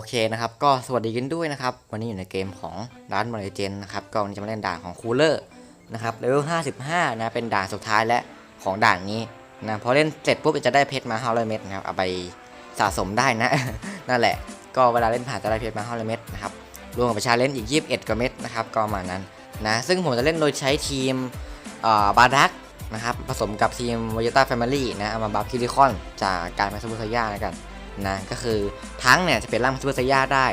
โอเคนะครับก็สวัสดีกันด้วยนะครับ วันนี้อยู่ในเกมของร้านมาเลเจนนะครับก็วันนี้จะมาเล่นด่านของคูลเลอร์นะครับเลเวล55 นะ เป็นด่านสุดท้ายและของด่านนี้นะพอเล่นเสร็จปุ๊บจะได้เพชรมา500เม็ดนะครับเอาไปสะสมได้นะ นั่นแหละ ก็เวลาเล่นผ่านจะได้เพชรมา500เม็ดนะครับรวมกับประชาเล่นอีก 21กว่าเม็ดนะครับก็ประมาณนั้นนะซึ่งผมจะเล่นโดยใช้ทีมบาดักนะครับผสมกับทีมวายต้าแฟมิลี่นะเอามาบัฟคิริคอนจากการเป็นซูเปอร์ไซย่าแล้วกัน นะก็คือทั้งเนี่ยจะเป็นร่างซูเปอร์ไซย่าได้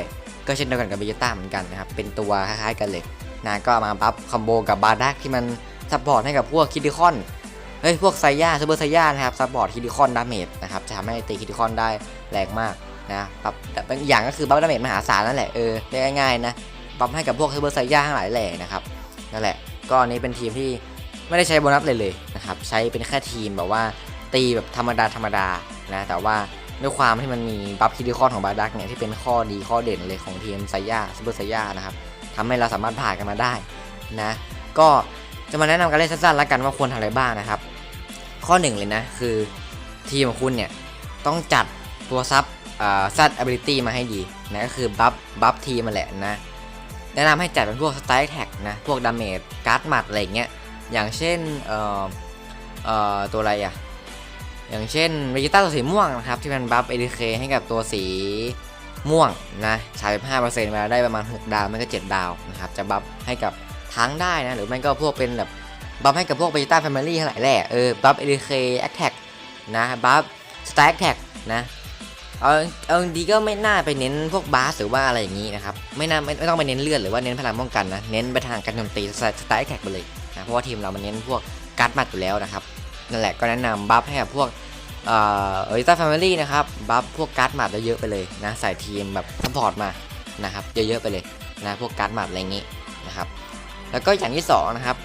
ก็เช่นเดียวกันกับเบจิต้าเหมือนกันนะครับเป็นตัวคล้ายๆกันเลยนะก็มาบัฟคอมโบกับบาร์ดักที่มันซัพพอร์ตให้กับพวกคิดิคอนเฮ้ยพวกไซย่าซูเปอร์ไซย่านะครับซัพพอร์ตคิดิคอนดาเมจนะครับจะทำให้ตีคิดิคอนได้แรงมากนะบัฟแต่บางอย่างก็คือบัฟดาเมจมหาศาลนั่นแหละเออได้ง่ายๆนะบัฟให้กับพวกซูเปอร์ไซย่าทั้งหลายแหล่นะครับนั่นแหละก็อันนี้เป็นทีมที่ไม่ได้ใช้โบนัสเลยเลยนะครับใช้เป็นแค่ทีมแบบว่าตีแบบธรรมดาธรรมดานะแต่ว่า ด้วยความที่มันมีบัฟคิดิคอนของบาดักเนี่ยที่เป็นข้อดีข้อเด่นเลยของทีมไซย่าซูเปอร์ไซย่านะครับทำให้เราสามารถผ่านกันมาได้นะก็จะมาแนะนำการเล่นสั้นๆแล้วกันว่าควรทำอะไรบ้างนะครับ ข้อหนึ่งเลยนะคือทีมของคุณเนี่ยต้องจัดตัวซับซัด ability มาให้ดีนะก็คือบัฟบัฟทีมมาแหละนะแนะนำให้จัดเป็นพวกสไตล์แท็กนะพวกดาเมจการ์ดหมัดอะไรเงี้ยอย่างเช่นเอ่อเอ่อตัวอะไรอะ อย่างเช่นเวจิต้าตัวสีม่วงนะครับ ที่มันบัฟเอ k เคให้กับตัวสีม่วงนะใช้5%เวลาได้ประมาณ 6 ดาวไม่ก็ 7 ดาวนะครับจะบัฟให้กับทั้งได้นะ หรือไม่ก็พวกเป็นแบบบัฟให้กับพวกเวจิต้าแฟมิลี่ทั้งหลายแหละเออบัฟเอ k เคแอคแท็กนะบัฟสแต็กแท็กนะเอาเอาดีก็ไม่น่าไปเน้นพวกบาสหรือว่าอะไรอย่างนี้นะครับ ไม่น่าไม่ไม่ต้องไปเน้นเลือดหรือว่าเน้นพลังป้องกันนะ เน้นไปทางการโจมตีสแต็กแท็กไปเลยนะเพราะว่าทีมเรามันเน้นพวกการ์ดมัดอยู่แล้วนะครับ นั่นแหละก็แนะนำบัฟให้กับพวกเอ่อเอริต้าแฟมิลี่นะครับบัฟพวกการ์ดหมัดเยอะๆไปเลยนะใส่ทีมแบบซัพพอร์ตมานะครับเยอะๆไปเลยนะพวกการ์ดหมัดอะไรอย่างงี้นะครับแล้วก็อย่างที่สองนะครับ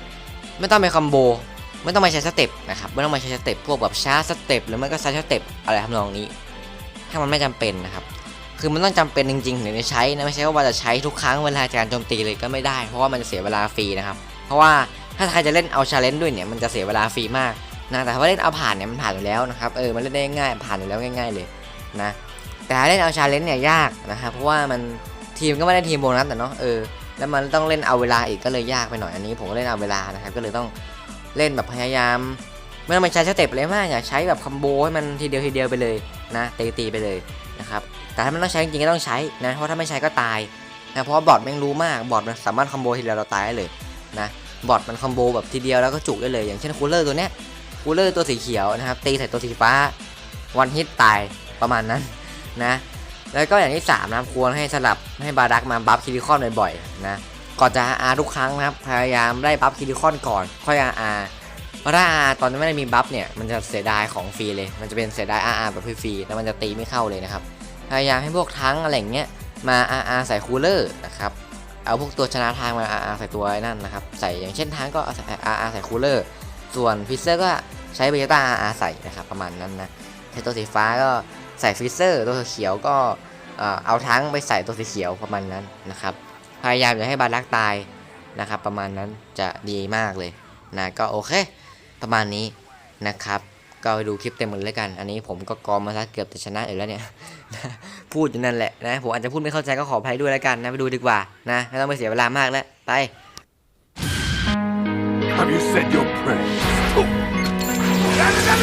ไม่ต้องไปคอมโบไม่ต้องมาใช้สเต็ปนะครับไม่ต้องมาใช้สเต็ปพวกแบบชาร์จสเต็ปหรือไม่ก็ใช้สเต็ปอะไรทำนองนี้ ถ้ามันไม่จำเป็นนะครับคือมันต้องจำเป็นจริงๆถึงจะใช้นะไม่ใช่ว่าจะใช้ทุกครั้งเวลาการโจมตีเลยก็ไม่ได้ เพราะว่ามันจะเสียเวลาฟรีนะครับ เพราะว่าถ้าใครจะเล่นเอาชาเลนจ์ด้วยเนี่ยมันจะเสียเวลาฟรีมาก นะแต่ว่าเล่นเอาผ่านเนี่ยมันผ่านอยู่แล้วนะครับเออมันเล่นได้ง่ายผ่านอยู่แล้วง่าย ๆเลยนะแต่เล่นเอาชาเลนจ์เนี่ยยากนะครับเพราะว่ามันทีมก็ไม่ได้ทีมโบนัสแต่เนาะเออแล้วมันต้องเล่นเอาเวลาอีกก็เลยยากไปหน่อยอันนี้ผมก็เล่นเอาเวลานะครับก็เลยต้องเล่นแบบพยายามไม่ต้องไปใช้สเต็ปเลยมากอย่าใช้แบบคอมโบให้มันทีเดียวทีเดียวไปเลยนะตีตีไปเลยนะครับแต่ถ้ามันต้องใช้จริงก็ต้องใช้นะเพราะถ้าไม่ใช้ก็ตายนะเพราะบอทแม่งรู้มากบอทมันสามารถคอมโบทีเดียวเราตายได้เลยนะบอทมันคอมโบแบบทีเดียวแล้วก็จุกได้เลย อย่างเช่นคูลเลอร์ตัวเนี้ย คูลเลอร์ตัวสีเขียวนะครับ ตีใส่ตัวสีฟ้าวันฮิตตายประมาณนั้นนะแล้วก็อย่างที่3นะครับควรให้สลับให้บาดักมาบัฟคิริคอนบ่อยๆนะก่อนจะอาทุกครั้งนะครับพยายามได้บัฟคิริคอนก่อนค่อยอาอาเพราะถ้าอาตอนนี้ไม่ได้มีบัฟเนี่ยมันจะเสียดายของฟรีเลย มันจะเป็นเสียดายอาอาแบบฟรีๆแล้วมันจะตีไม่เข้าเลยนะครับพยายามให้พวกทั้งอะไรเงี้ยมาอาอาใส่คูลเลอร์นะครับเอาพวกตัวชนะทางมาอาอาใส่ตัวนั่นนะครับใส่อย่างเช่นทั้งก็อาอาใส่คูลเลอร์ส่วนฟิเซอร์ก็ ใช้เบต้าอาใส่นะครับประมาณนั้นนะใช้ตัวสีฟ้าก็ใส่ฟิเซอร์ตัวเขียวก็เอาทั้งไปใส่ตัวสีเขียวประมาณนั้นนะครับพยายามอย่าให้บาลักตายนะครับ ประมาณนั้นจะดีมากเลยนะก็โอเค ประมาณนี้นะครับ ก็ไปดูคลิปเต็มหมดเลยกัน อันนี้ผมก็กอมมาซะเกือบจะชนะอยู่แล้วเนี่ยพูดอยู่นั่นแหละนะผมอาจจะพูดไม่เข้าใจก็ขออภัยด้วยแล้วกันนะไปดูดีกว่านะไม่ต้องไปเสียเวลามากแล้วไป Have you said your prayers? I'm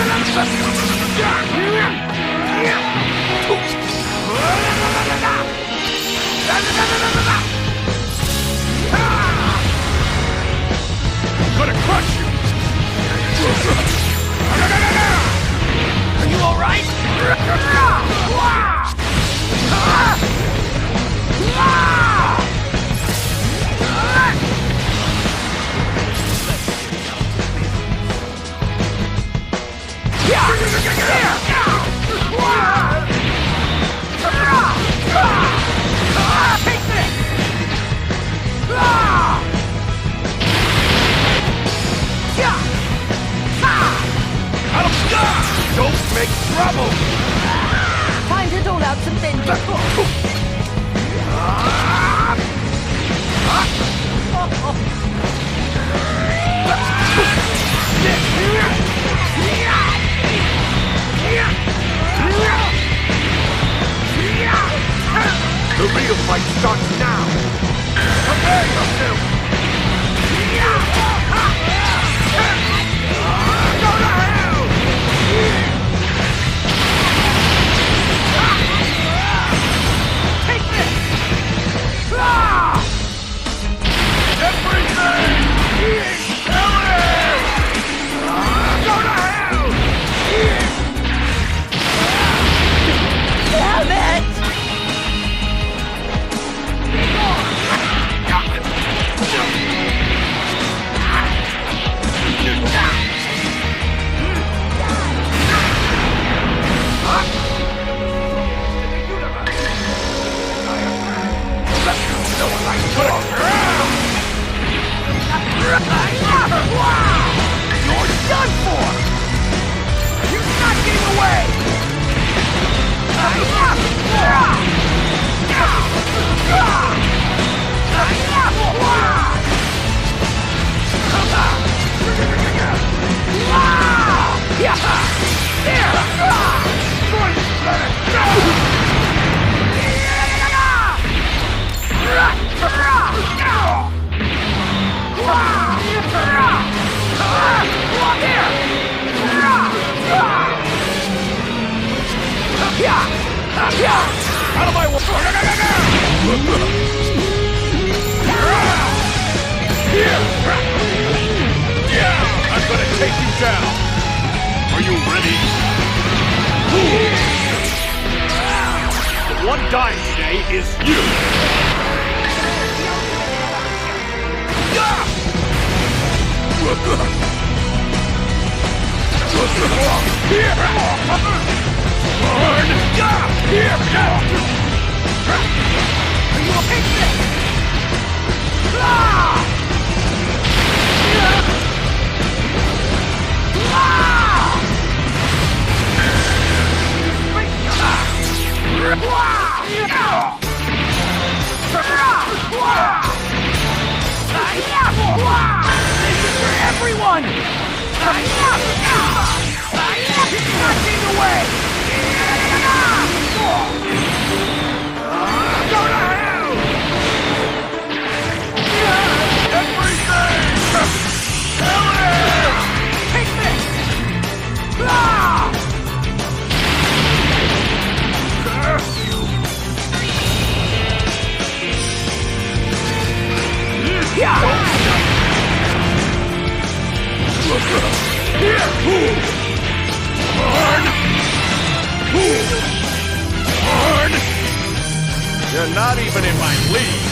gonna crush you! Don't make trouble! Time to dole out some vengeance. The real fight starts now! Prepare yourself! Out of my Yeah! I'm gonna take you down! Are you ready? The one dying today is you! Here! Burn! Yeah! Here! Yeah! I this! Ah! Not even in my league!